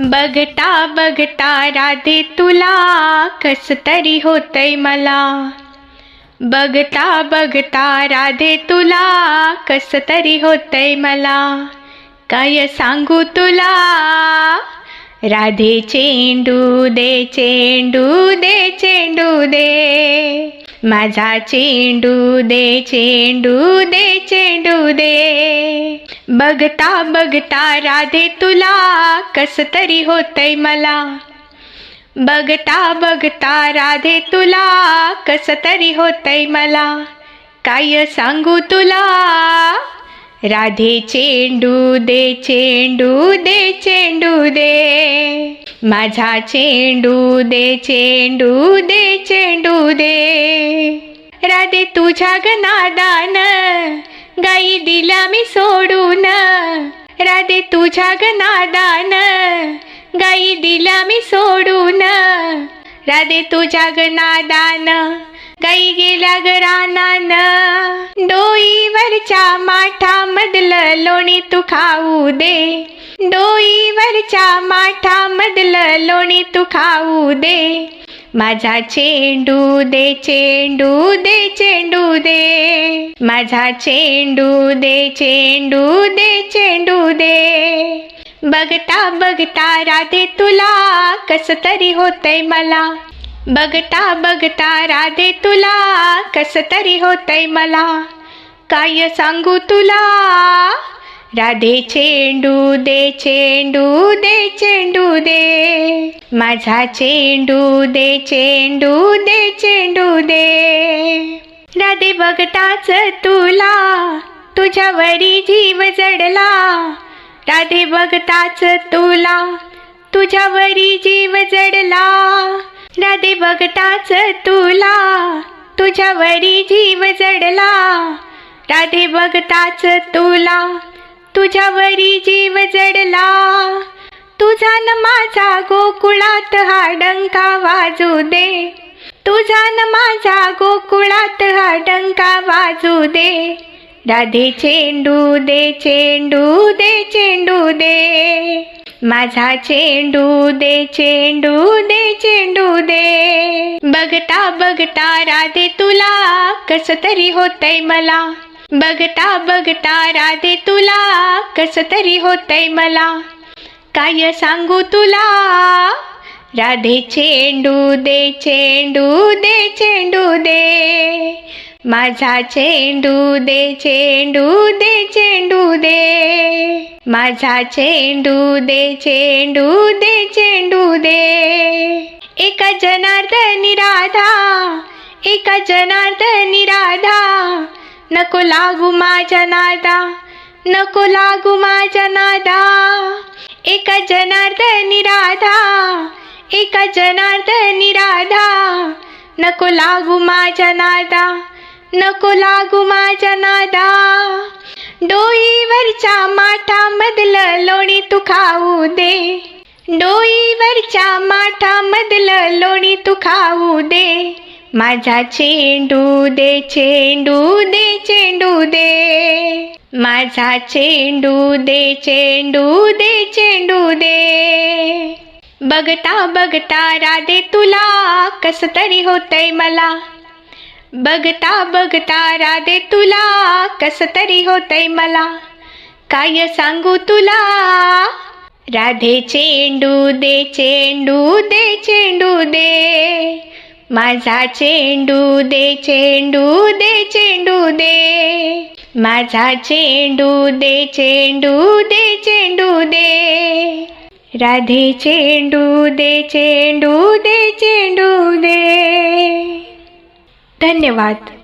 बघता बघता राधे तुला कस तरी होतय मला. बघता बघता राधे तुला कस तरी होतय मला. काय सांगू तुला? राधे चेंडू दे चेंडू दे चेंडू दे. माझा चेंडू दे चेंडू दे चेंडू दे. बघता बघता राधे तुला कस तरी होतय मला? बघता बघता राधे तुला कस तरी होतय मला? काय सांगू तुला? राधे चेंडू दे चेंडू दे चेंडू दे. माझा चेंडू दे चेंडू दे चेंडू दे. राधे तुझ्या गनादान गाई दिल्या मी सोडून. राधे तुझ्या गनादान. गाई दिल्या मी सोडून. राधे तुझ्या गनादान. गाई गेल्या गरानान डोईवरच्या माठा मधलं लोणी तू खाऊ दे. डोईवरच्या माठा मधलं लोणी तू खाऊ दे. माझा चेंडू दे चेंडू दे चेंडू दे. माझा चेंडू दे चेंडू दे चेंडू दे. बघता बघता राधे तुला कस तरी होतय मला. बघता बघता राधे तुला कस तरी होतय मला. काय सांगू तुला? राधे चेंडू दे चेंडू दे चेंडू दे. माझा चेंडू दे चेंडू दे चेंडू दे. नदी बघताच तुला तुझ्यावरी जीव जडला. राधे बघताच तुला तुझ्यावरी जीव जडला. राधे बघताच तुला तुझ्यावरी जीव जडला. राधे बघताच तुला तुझ्यावरी जीव जडला. तुझा न माझा गोकुळात हा डंका वाजू दे. तुझा न माझा गोकुळात हा डंका वाजू दे. राधे चेंडू दे चेंडू दे चेंडू दे. माझा चेंडू दे चेंडू दे चेंडू दे. बघता बघता राधे तुला कस तरी होतय मला. बघता बघता राधे तुला कस तरी होतय मला. काय सांगू तुला? राधे चेंडू दे चेंडू दे चेंडू दे. माझा चेंडू दे चेंडू दे चेंडू दे. माझा चेंडू दे चेंडू दे चेंडू दे. एका जनार्दनी राधा एका जनार्दनी राधा नको लागू माझ्या नादा नको लागू माझ्या नादा. एका जनार्दनी राधा एका जनार्दनी राधा नको लागू माझ्या नादा नको लागू माझ्या नादा. डोईवरच्या माठा मधलं लोणी तू खाऊ दे. डोईवरच्या माठा मधलं लोणी तू खाऊ दे. माझा चेंडू दे चेंडू दे चेंडू दे. माझा चेंडू दे चेंडू दे चेंडू दे. बघता बघता राधे तुला कस तरी होतय मला. बघता बघता राधे तुला कस तरी होतय मला. काय सांगू तुला? राधे चेंडू दे चेंडू दे चेंडू दे. माझा चेंडू दे चेंडू दे चेंडू दे. माझा चेंडू दे चेंडू दे चेंडू दे. राधे चेंडू दे चेंडू दे चेंडू दे. धन्यवाद.